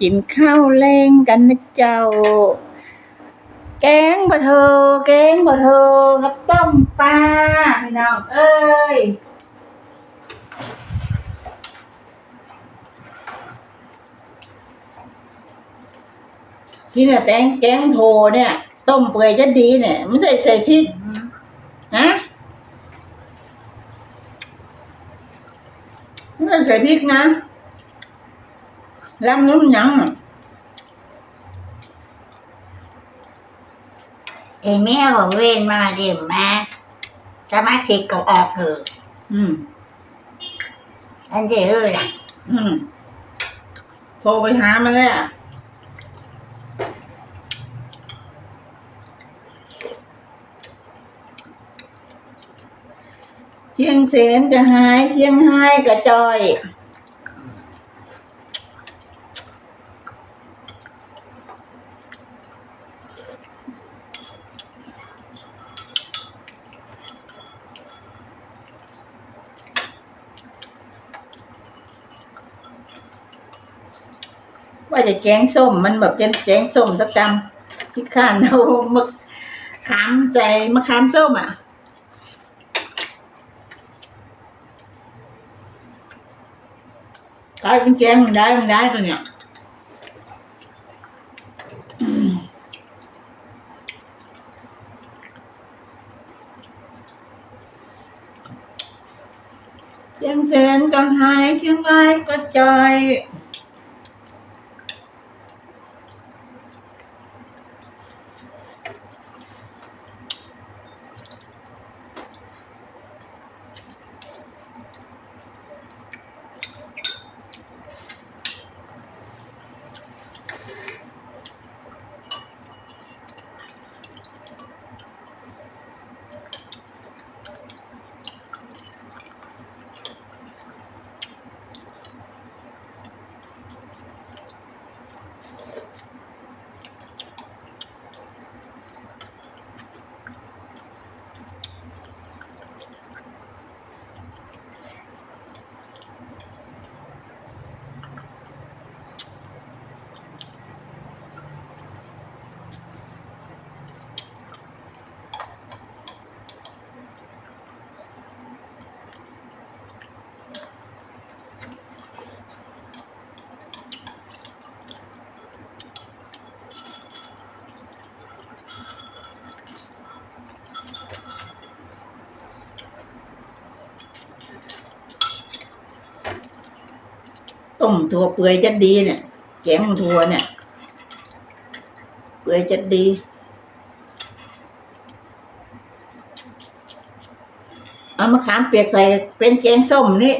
กินข้าวแรงกันนะเจ้า แกงบะเทอแกงบะเทอกับต้มปลาพี่น้องเอ้ยที่เนี่ยแตงแกงโทเนี่ย ต้มเปื่อยจะดีเนี่ยมันใส่ใส่พริกนะมันใส่พริกนะ ลำน้ำหยังอะไอ้แม่ของเวนมาเดี๋ยวมาสมาชิกก็ออกเถอะอืมอันเดียวล่ะอืมโทรไปหามาแล้วเชียงเสนก็หายเชียงไฮ้ก็จอย ว่าจะแกงส้มมันแบบเป็นแกงส้มสักกำพี่ข้านเอามะขามใจมะขามส้มอะกลายเป็นแกงมันได้มันได้ตัวเนี้ยอืมเชียงเสนก็หายเชียงรายก็จอย ต้มถั่วเปื่อยจะดีเนี่ยแกงถั่วเนี่ย เปื่อยจะดีเอามะขามเปียกใส่เป็นแกงส้มนี่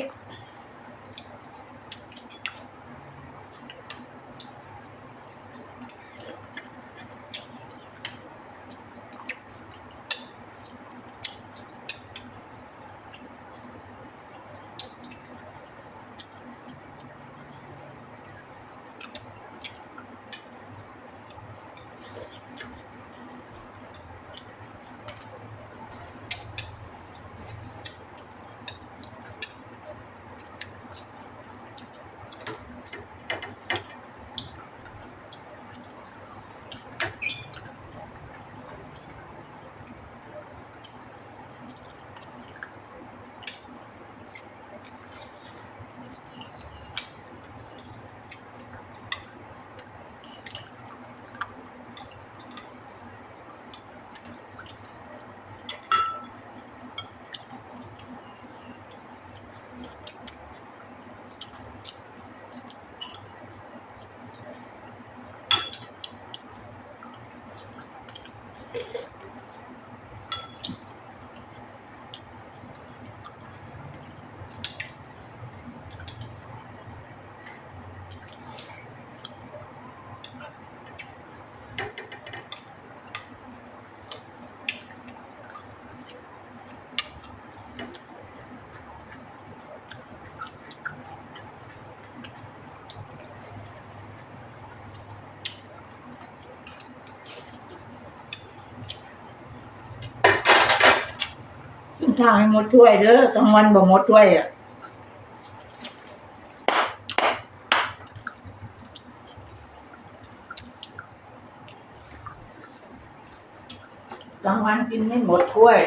ข้าวให้หมดถ้วยเด้อกลางวันบ่หมดถ้วยอะกลางวันกินไม่หมดถ้วย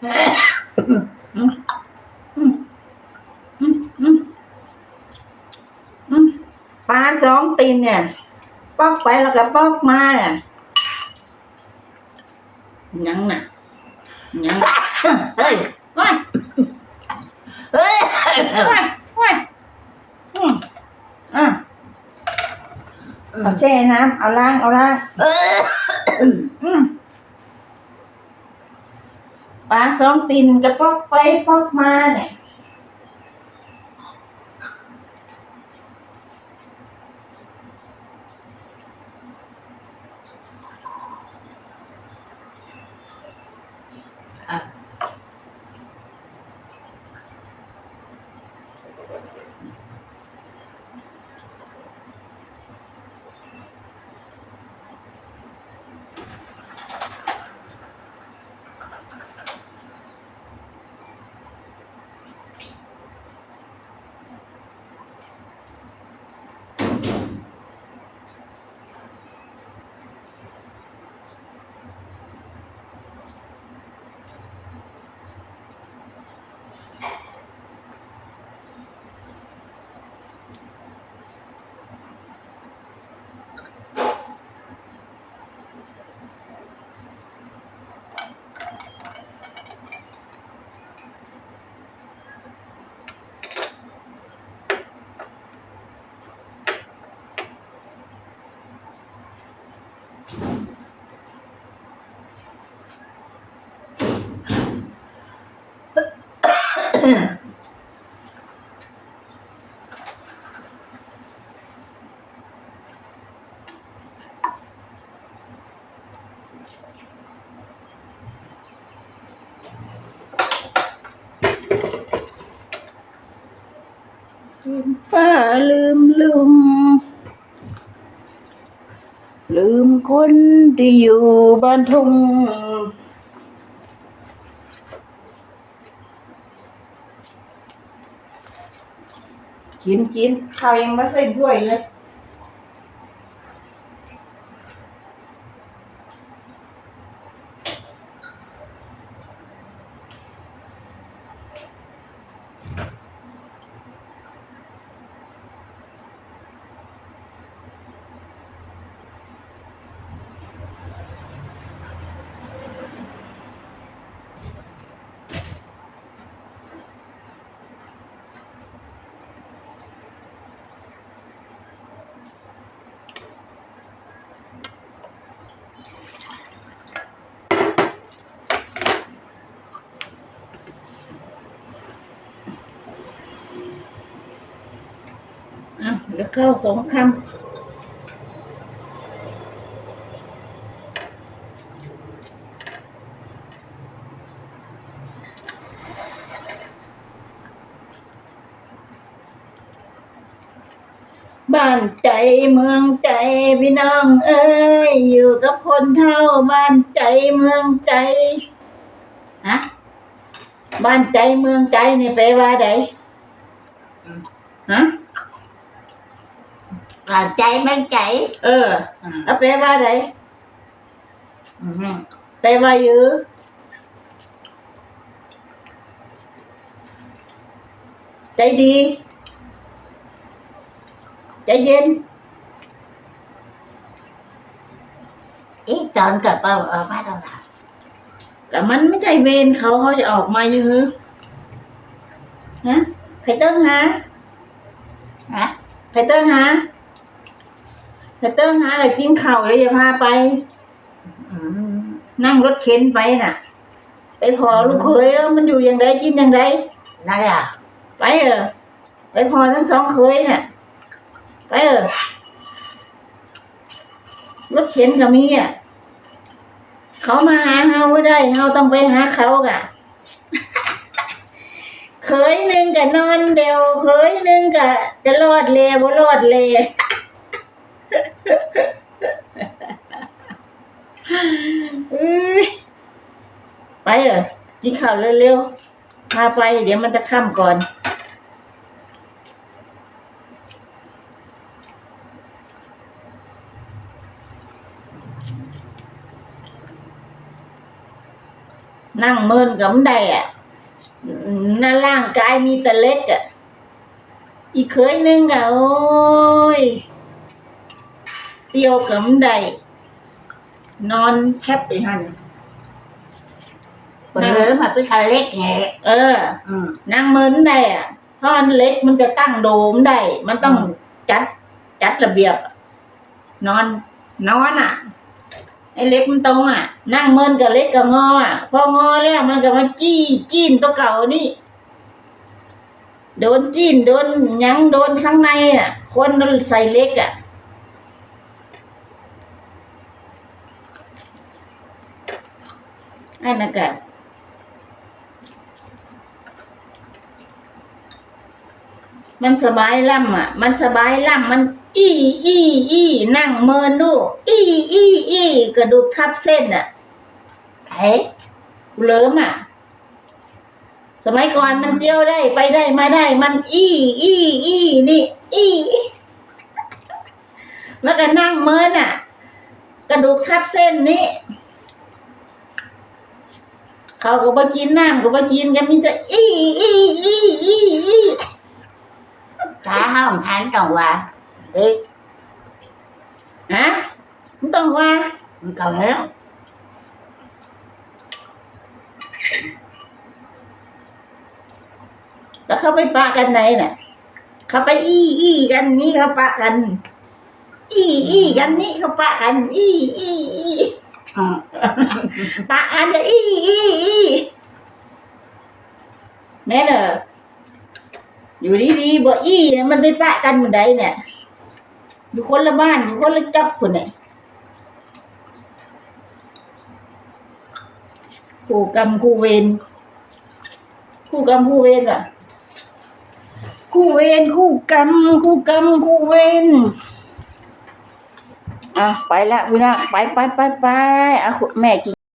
ปลาสองตีนเนี่ยปอกไปแล้วก็ปอกมาเนี่ยยังน่ะยังเฮ้ยว้ยเฮ้ยว้ายว้ยอืมอะเอาแช่น้ำเอาล้างเอาล้างอืม ปลาสองตีนกระปอกไปปอกมาเนี่ย ป้าลืมลุงลืมคนที่อยู่บ้านทุ่ง กินกินข้าวยังไม่ใส่ถ้วยเลย อะเข้าสองคำบ้านใจเมืองใจพี่น้องเอ้ยอยู่กับคนเท่าบ้านใจเมืองใจฮะบ้านใจเมืองใจนี่แปลว่าไดฮะ vào chạy bên chạy เออแล้วแปลว่าได ừ. แปลว่าอยู่ใจดี ใจเย็น ý tên cờ bao ở má đâu là แต่มันไม่ใช่เวรเขาเขาจะออกมาอยู่ฮะไผ่เติ้งหาฮะไผ่เติ้งหา ไผ่เติ้งหาแล้วกินข้าวแล้วอย่าพาไปอืมนั่งรถเข็นไปน่ะ ไปพอลูกเขยแล้วมันอยู่อย่างไรกินอย่างไรนั่นล่ะไปเออไปพอทั้งสองเคยน่ะ ไปเออรถเข็นก็มีอะเขามาหาเฮาไม่ได้เฮาต้องไปหาเขากะเคยหนึ่งกะนอนเดียวเคยหนึ่งกะจะรอดเลยบ่รอดเลย อื้อ ไปเออกินข้าวเร็วๆพาไปเดี๋ยวมันจะค่ำก่อน นั่งเมินกับมันได้อะหน้าร่างกายมีแต่เล็กอะอีกเคยนึงก็โอ้ยเตียวกับมันได้ นอนแทบไปหันเปิดเลยมาเป็นคันเล็กไงเออ อืมนั่งเมินได้อะเพราะมันเล็กมันจะตั้งโดมได้ มันต้องอืม จัด จัดระเบียบ นอน นอนอะ ไอ้เล็กมันตรงอะ นั่งเมินกับเล็กกับงออะ พองอแล้วมันก็มาจี้จีนตัวเก่านี่ โดนจีนโดนหยังโดนข้างในอะ คนใส่เล็กอะ ไอ้นั่นก็มันสบายล่ำอะ มันสบายล่ำมันอีอีอีนั่งเมินดูอีอีอีกระดูกทับเส้นอะไอ้เลิมอะ สมัยก่อนมันเที่ยวได้ไปได้มาได้ มันอีอีอีนี่อีแล้วก็นั่งเมินอะ กระดูกทับเส้นนี่ เขาก็มากินน้ำก็มากินกันมีแต่อีอีอีอีอีตาห้องหันตรงว่าเด็กฮะมันต้องว่ามันก็แล้วแล้วเขาไปปะกันไหนน่ะเขาไปอี้อี้กันนี่เขาปะกัน อี้อี้กันนี่เขาปะกัน อี้อี้อี้ อืมปะกันจะอี้อี้อี้แม่เนอะอยู่ดีๆบ่อี้เนี่ยมันไปปะกันเหมือนใดเนี่ยอยู่คนละบ้านอยู่คนละจับคนเนี่ยคู่กรรมคู่เวรคู่กรรมคู่เวรว่ะคู่เวรคู่กรรมคู่กรรมคู่เวร อะไปละพี่นะไปไปไปไปอะแม่กิน